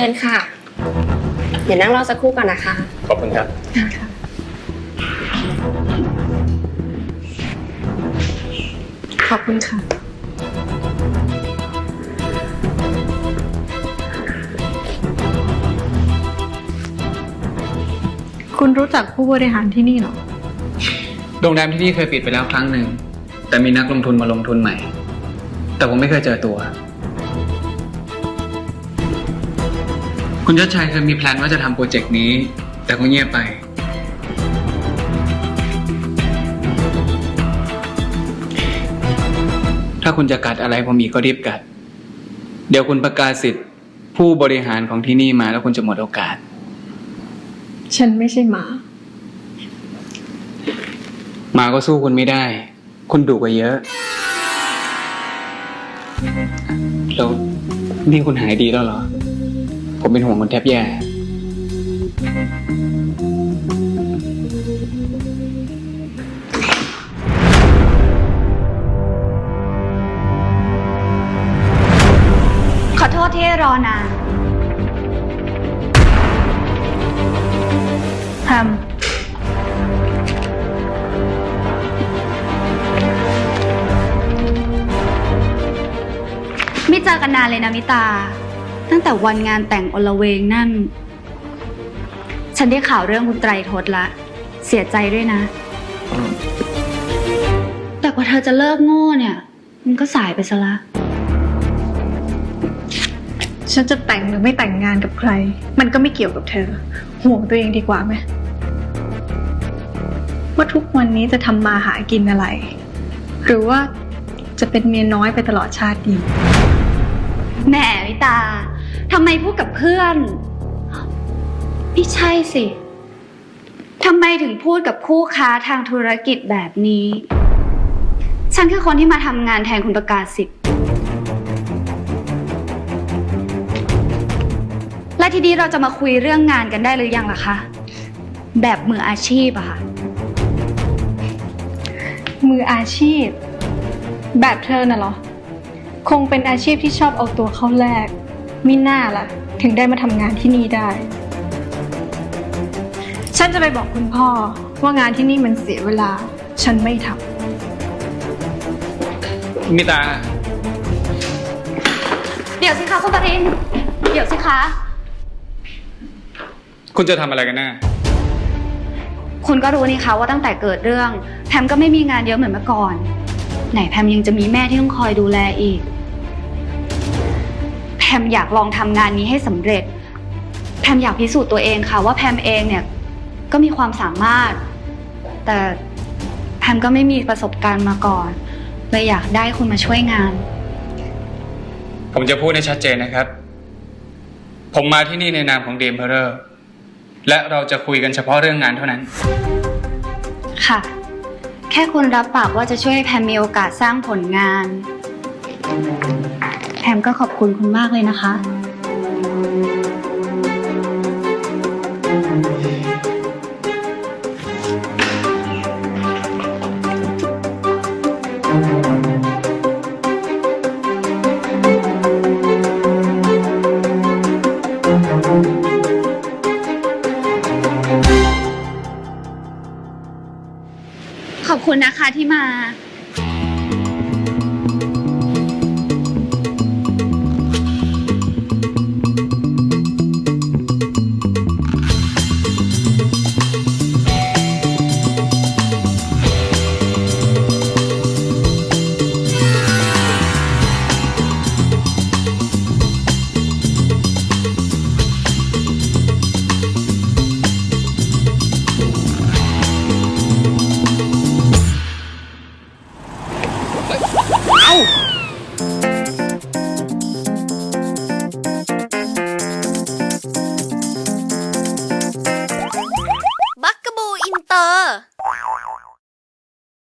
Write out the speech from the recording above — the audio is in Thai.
ชิญค่ะ เดี๋ยวนั่งรอสักครู่ก่อนนะคะ ขอบคุณครับ ขอบคุณค่ะ คุณรู้จักผู้บริหารที่นี่เหรอ โรงแรมที่นี่เคยปิดไปแล้วครั้งหนึ่ง แต่มีนักลงทุนมาลงทุนใหม่ แต่ผมไม่เคยเจอตัว คุณยศชัยเคยมีแพลนว่าจะทำโปรเจกต์นี้ แต่ก็เงียบไป ถ้าคุณจะกัดอะไรผมอีกก็รีบกัด เดี๋ยวคุณประกาศสิทธิ์ผู้บริหารของที่นี่มาแล้วคุณจะหมดโอกาส ฉันไม่ใช่หมา หมาก็สู้คุณไม่ได้ คุณดุกว่าเยอะ แล้วนี่คุณหายดีแล้วเหรอ ผมเป็นห่วงคุณแทบแย่ ขอโทษที่ให้รอนานแพมไม่เจอกันนานเลยนะมิตา ตั้งแต่วันงานแต่งอลเวงนั่น ฉันได้ข่าวเรื่องคุณไตรทศละ เสียใจด้วยนะ แต่กว่าเธอจะเลิกโง่เนี่ย มันก็สายไปซะละ ฉันจะแต่งหรือไม่แต่งงานกับใคร มันก็ไม่เกี่ยวกับเธอ ห่วงตัวเองดีกว่าไหมว่าทุกวันนี้จะทำมาหากินอะไร หรือว่าจะเป็นเมียน้อยไปตลอดชาติดี แหมวิตา ทำไมพูดกับเพื่อน ไม่ใช่สิ ทำไมถึงพูดกับคู่ค้าทางธุรกิจแบบนี้ ฉันคือคนที่มาทำงานแทนคุณประกาศสิทธิ์และทีนี้เราจะมาคุยเรื่องงานกันได้หรือยังล่ะคะ แบบมืออาชีพอะค่ะ มืออาชีพ แบบเธอน่ะเหรอ คงเป็นอาชีพที่ชอบเอาตัวเข้าแลก มิน่าล่ะ ถึงได้มาทำงานที่นี่ได้ ฉันจะไปบอกคุณพ่อว่างานที่นี่มันเสียเวลา ฉันไม่ทำมิตา เดี๋ยวสิคะคุณปรินเดี๋ยวสิคะ คุณจะทำอะไรกันแน่คุณก็รู้นี่คะว่าตั้งแต่เกิดเรื่อง แพมก็ไม่มีงานเยอะเหมือนเมื่อก่อน ไหนแพมยังจะมีแม่ที่ต้องคอยดูแลอีกแพมอยากลองทำงานนี้ให้สำเร็จ แพมอยากพิสูจน์ตัวเองค่ะ ว่าแพมเองเนี่ยก็มีความสามารถ แต่แพมก็ไม่มีประสบการณ์มาก่อนเลยอยากได้คุณมาช่วยงาน ผมจะพูดให้ชัดเจนนะครับ ผมมาที่นี่ในนามของเดมเพอร์และเราจะคุยกันเฉพาะเรื่องงานเท่านั้น ค่ะ แค่คุณรับปากว่าจะช่วยให้แพมมีโอกาสสร้างผลงานแพ มก็ขอบคุณคุณมากเลยนะคะ ขอบคุณนะคะที่มา